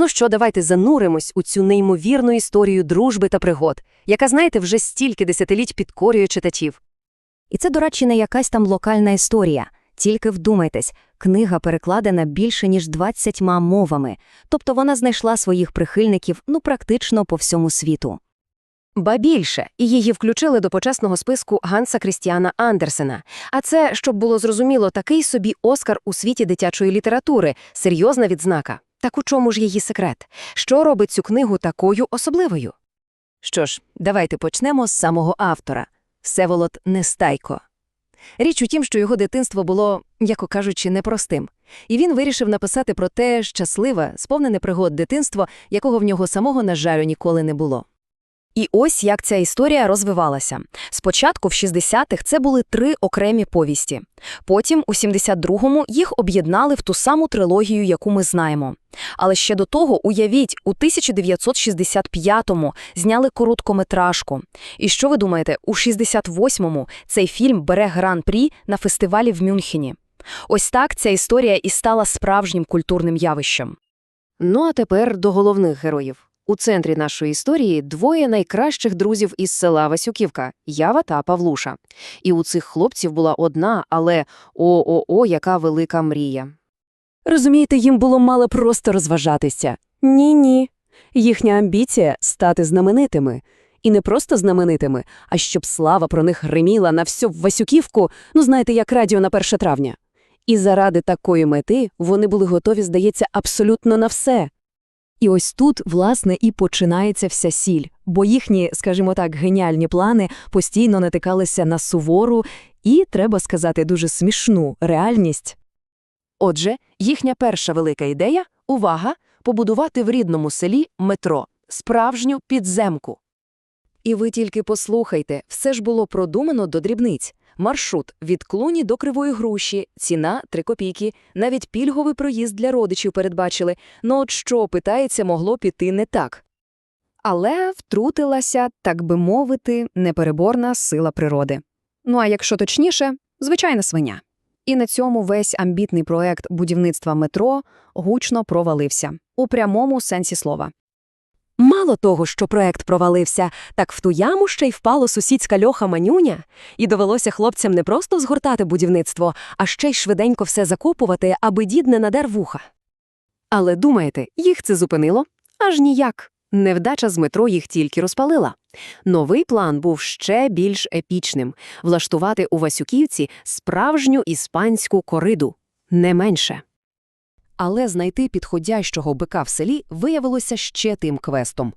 Ну що, давайте зануримось у цю неймовірну історію дружби та пригод, яка, знаєте, вже стільки десятиліть підкорює читачів. І це, до речі, не якась там локальна історія. Тільки вдумайтесь, книга перекладена більше ніж 20 мовами, тобто вона знайшла своїх прихильників ну практично по всьому світу. Ба більше, і її включили до почесного списку Ганса Крістіана Андерсена. А це, щоб було зрозуміло, такий собі Оскар у світі дитячої літератури, серйозна відзнака. Так у чому ж її секрет? Що робить цю книгу такою особливою? Що ж, давайте почнемо з самого автора – Всеволод Нестайко. Річ у тім, що його дитинство було, яко кажучи, непростим. І він вирішив написати про те щасливе, сповнене пригод дитинство, якого в нього самого, на жаль, ніколи не було. І ось як ця історія розвивалася. Спочатку в 60-х це були три окремі повісті. Потім, у 72-му, їх об'єднали в ту саму трилогію, яку ми знаємо. Але ще до того, уявіть, у 1965-му зняли короткометражку. І що ви думаєте, у 68-му цей фільм бере гран-прі на фестивалі в Мюнхені. Ось так ця історія і стала справжнім культурним явищем. Ну а тепер до головних героїв. У центрі нашої історії двоє найкращих друзів із села Васюківка – Ява та Павлуша. І у цих хлопців була одна, але о-о-о, яка велика мрія. Розумієте, їм було мало просто розважатися. Ні-ні. Їхня амбіція – стати знаменитими. І не просто знаменитими, а щоб слава про них гриміла на всю Васюківку, ну знаєте, як радіо на 1 травня. І заради такої мети вони були готові, здається, абсолютно на все. І ось тут, власне, і починається вся сіль, бо їхні, скажімо так, геніальні плани постійно натикалися на сувору і, треба сказати, дуже смішну реальність. Отже, їхня перша велика ідея – увага – побудувати в рідному селі метро, справжню підземку. І ви тільки послухайте, все ж було продумано до дрібниць. Маршрут від Клуні до Кривої Груші, ціна – 3 копійки, навіть пільговий проїзд для родичів передбачили. Ну от що, питається, могло піти не так. Але втрутилася, так би мовити, непереборна сила природи. Ну а якщо точніше, звичайна свиня. І на цьому весь амбітний проект будівництва метро гучно провалився у прямому сенсі слова. Мало того, що проект провалився, так в ту яму ще й впало сусідська льоха Манюня, і довелося хлопцям не просто згортати будівництво, а ще й швиденько все закопувати, аби дід не надер вуха. Але думаєте, їх це зупинило? Аж ніяк. Невдача з метро їх тільки розпалила. Новий план був ще більш епічним – влаштувати у Васюківці справжню іспанську кориду. Не менше. Але знайти підходящого бика в селі виявилося ще тим квестом.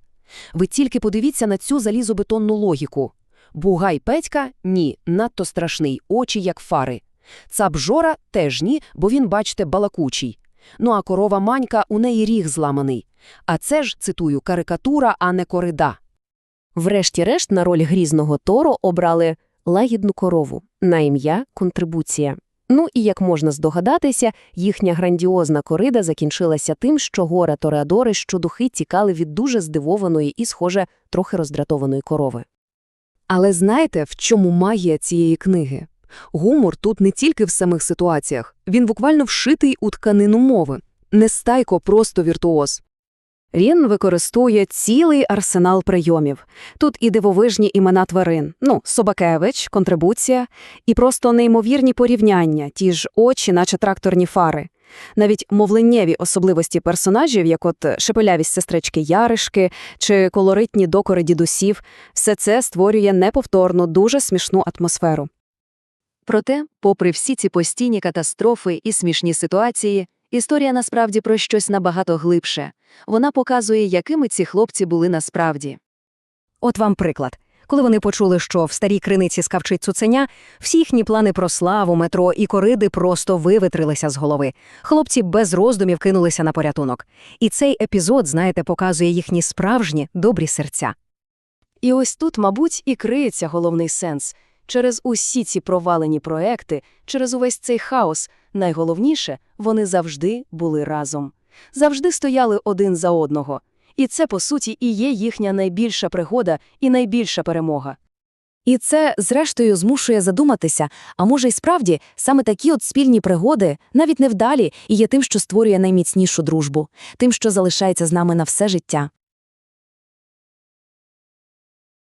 Ви тільки подивіться на цю залізобетонну логіку. Бугай Петька – ні, надто страшний, очі як фари. Цап Жора – теж ні, бо він, бачите, балакучий. Ну а корова Манька – у неї ріг зламаний. А це ж, цитую, карикатура, а не корида. Врешті-решт на роль грізного Торо обрали лагідну корову на ім'я контрибуція. Ну і, як можна здогадатися, їхня грандіозна корида закінчилася тим, що гора Тореадори щодухи тікали від дуже здивованої і, схоже, трохи роздратованої корови. Але знаєте, в чому магія цієї книги? Гумор тут не тільки в самих ситуаціях, він буквально вшитий у тканину мови. Не стайко просто віртуоз. Він використовує цілий арсенал прийомів. Тут і дивовижні імена тварин, ну, Собакевич, контрибуція, і просто неймовірні порівняння, ті ж очі, наче тракторні фари. Навіть мовленнєві особливості персонажів, як от шепелявість сестрички Яришки чи колоритні докори дідусів, все це створює неповторну, дуже смішну атмосферу. Проте, попри всі ці постійні катастрофи і смішні ситуації, історія насправді про щось набагато глибше. Вона показує, якими ці хлопці були насправді. От вам приклад. Коли вони почули, що в старій криниці скавчить цуценя, всі їхні плани про славу, метро і кориди просто вивитрилися з голови. Хлопці без роздумів кинулися на порятунок. І цей епізод, знаєте, показує їхні справжні добрі серця. І ось тут, мабуть, і криється головний сенс. Через усі ці провалені проекти, через увесь цей хаос, найголовніше, вони завжди були разом. Завжди стояли один за одного. І це, по суті, і є їхня найбільша пригода і найбільша перемога. І це, зрештою, змушує задуматися, а може й справді, саме такі от спільні пригоди, навіть невдалі, і є тим, що створює найміцнішу дружбу, тим, що залишається з нами на все життя.